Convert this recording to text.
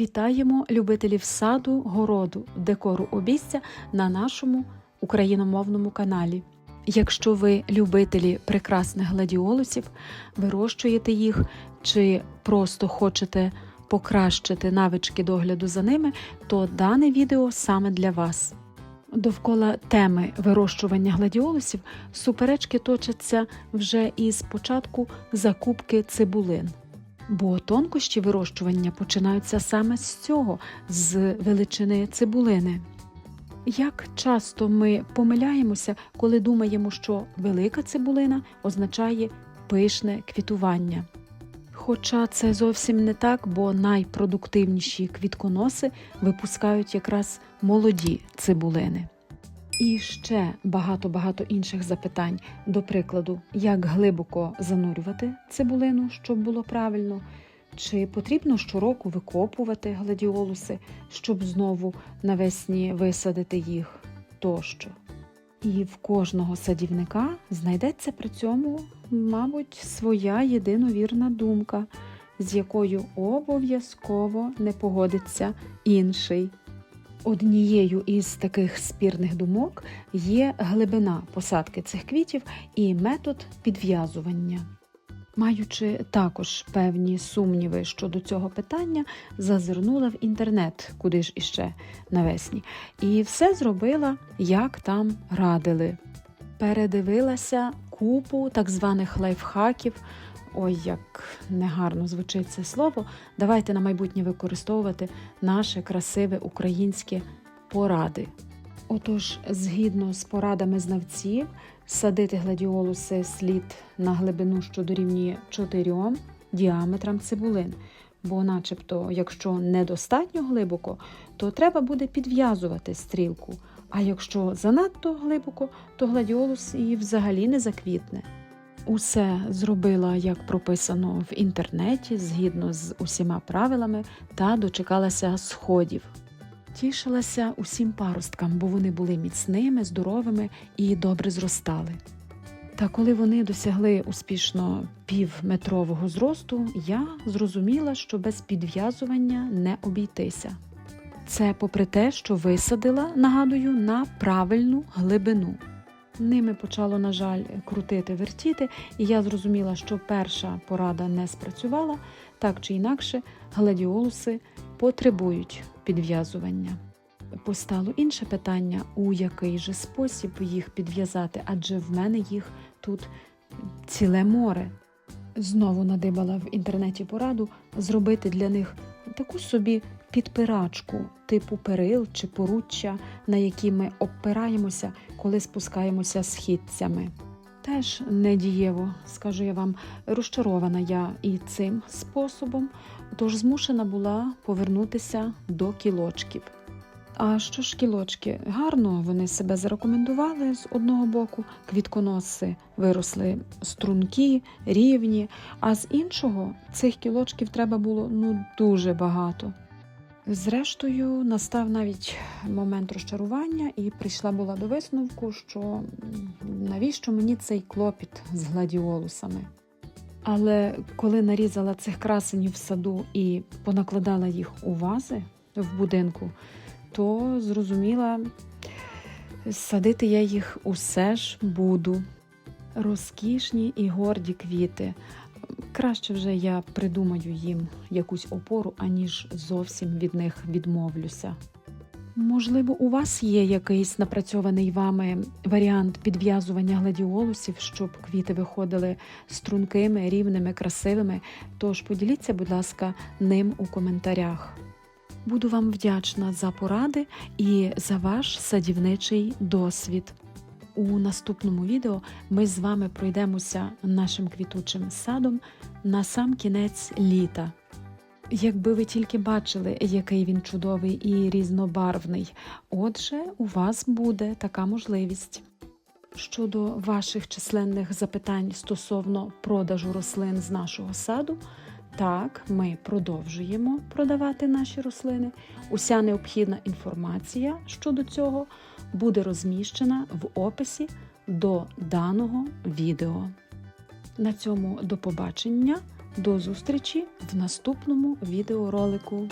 Вітаємо любителів саду, городу, декору обійстя на нашому україномовному каналі. Якщо ви любителі прекрасних гладіолусів, вирощуєте їх чи просто хочете покращити навички догляду за ними, то дане відео саме для вас. Довкола теми вирощування гладіолусів суперечки точаться вже із початку закупки цибулин. Бо тонкощі вирощування починаються саме з цього, з величини цибулини. Як часто ми помиляємося, коли думаємо, що велика цибулина означає пишне квітування. Хоча це зовсім не так, бо найпродуктивніші квітконоси випускають якраз молоді цибулини. І ще багато-багато інших запитань. До прикладу, як глибоко занурювати цибулину, щоб було правильно, чи потрібно щороку викопувати гладіолуси, щоб знову навесні висадити їх тощо. І в кожного садівника знайдеться при цьому, мабуть, своя єдиновірна думка, з якою обов'язково не погодиться інший. Однією із таких спірних думок є глибина посадки цих квітів і метод підв'язування. Маючи також певні сумніви щодо цього питання, зазирнула в інтернет, куди ж іще навесні, і все зробила, як там радили. Передивилася купу так званих лайфхаків. Ой, як негарно звучить це слово. Давайте на майбутнє використовувати наше красиве українське поради. Отож, згідно з порадами знавців, садити гладіолуси слід на глибину, що дорівнює 4 діаметрам цибулин. Бо, начебто, якщо недостатньо глибоко, то треба буде підв'язувати стрілку. А якщо занадто глибоко, то гладіолус і взагалі не заквітне. Усе зробила, як прописано в інтернеті, згідно з усіма правилами, та дочекалася сходів. Тішилася усім паросткам, бо вони були міцними, здоровими і добре зростали. Та коли вони досягли успішно півметрового зросту, я зрозуміла, що без підв'язування не обійтися. Це попри те, що висадила, нагадую, на правильну глибину. Ними почало, на жаль, крутити, вертіти, і я зрозуміла, що перша порада не спрацювала, так чи інакше, гладіолуси потребують підв'язування. Постало інше питання, у який же спосіб їх підв'язати, адже в мене їх тут ціле море. Знову надибала в інтернеті пораду зробити для них таку собі підпирачку типу перил чи поруччя, на які ми опираємося, коли спускаємося східцями. Теж недієво, скажу я вам, розчарована я і цим способом, тож змушена була повернутися до кілочків. А що ж кілочки? Гарно вони себе зарекомендували з одного боку, квітконоси виросли стрункі, рівні, а з іншого цих кілочків треба було ну дуже багато. Зрештою, настав навіть момент розчарування, і прийшла була до висновку, що навіщо мені цей клопіт з гладіолусами. Але коли нарізала цих красенів в саду і понакладала їх у вази в будинку, то зрозуміла, садити я їх усе ж буду. Розкішні і горді квіти. Краще вже я придумаю їм якусь опору, аніж зовсім від них відмовлюся. Можливо, у вас є якийсь напрацьований вами варіант підв'язування гладіолусів, щоб квіти виходили стрункими, рівними, красивими. Тож поділіться, будь ласка, ним у коментарях. Буду вам вдячна за поради і за ваш садівничий досвід. У наступному відео ми з вами пройдемося нашим квітучим садом на сам кінець літа. Якби ви тільки бачили, який він чудовий і різнобарвний, отже, у вас буде така можливість. Щодо ваших численних запитань стосовно продажу рослин з нашого саду, так, ми продовжуємо продавати наші рослини. Уся необхідна інформація щодо цього буде розміщена в описі до даного відео. На цьому до побачення, до зустрічі в наступному відеоролику.